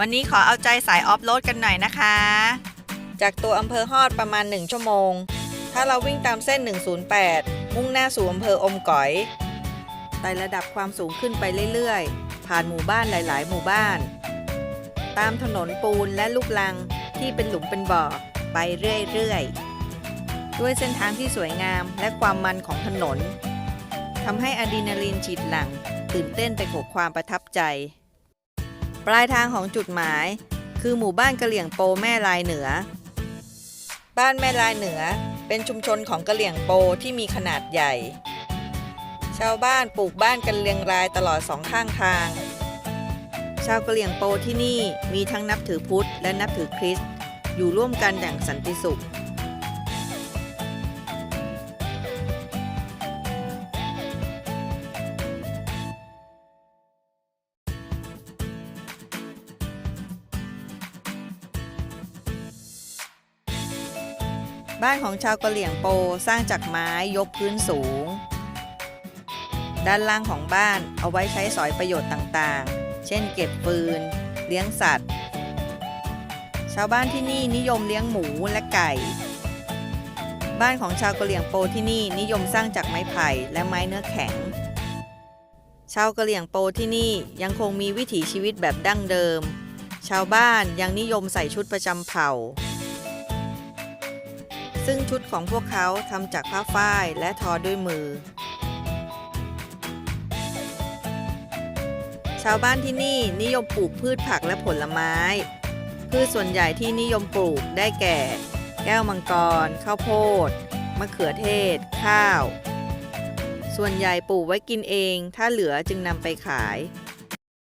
วันนี้ขอเอาใจสายออฟโรดกันหน่อยนะคะ จากตัวอำเภอฮอดประมาณ 1 ชั่วโมง ถ้าเราวิ่งตามเส้น 108 มุ่งหน้าสู่อำเภออมก๋อยไต่ระดับความสูงขึ้นไปเรื่อยๆ ผ่านหมู่บ้านหลาย ๆ หมู่บ้าน ตามถนนปูนและลูกลังที่เป็นหลุมเป็นบ่อไปเรื่อยๆ ด้วยเส้นทางที่สวยงามและความมันของถนนทำให้อะดรีนาลีนฉีดหลัง ตื่นเต้นไปกับความประทับใจ ปลายทางของจุดหมาย คือหมู่บ้านกะเหลี่ยงโปแม่ลายเหนือ บ้านแม่ลายเหนือเป็นชุมชนของกะเหลี่ยงโปที่มีขนาดใหญ่ ชาวบ้านปลูกบ้านกันเรียงรายตลอดสองข้างทาง ชาวกะเหลี่ยงโปที่นี่มีทั้งนับถือพุทธและนับถือคริสต์อยู่ร่วมกันอย่างสันติสุข บ้านของชาวกะเหลี่ยงโปสร้างจากไม้ยกพื้นสูง ด้านล่างของบ้านเอาไว้ใช้สอยประโยชน์ต่างๆ เช่นเก็บฟืน เลี้ยงสัตว์ ชาวบ้านที่นี่นิยมเลี้ยงหมูและไก่ บ้านของชาวกะเหลี่ยงโปที่นี่นิยมสร้างจากไม้ไผ่และไม้เนื้อแข็ง ชาวกะเหลี่ยงโปที่นี่ยังคงมีวิถีชีวิตแบบดั้งเดิม ชาวบ้านยังนิยมใส่ชุดประจำเผ่า ซึ่งชุดของพวกเขาทำจากผ้าฝ้ายและทอด้วยมือ ชาวบ้านที่นี่นิยมปลูกพืชผักและผลไม้ พืชส่วนใหญ่ที่นิยมปลูกได้แก่ แก้วมังกร ข้าวโพด มะเขือเทศ ข้าว ส่วนใหญ่ปลูกไว้กินเอง ถ้าเหลือจึงนำไปขาย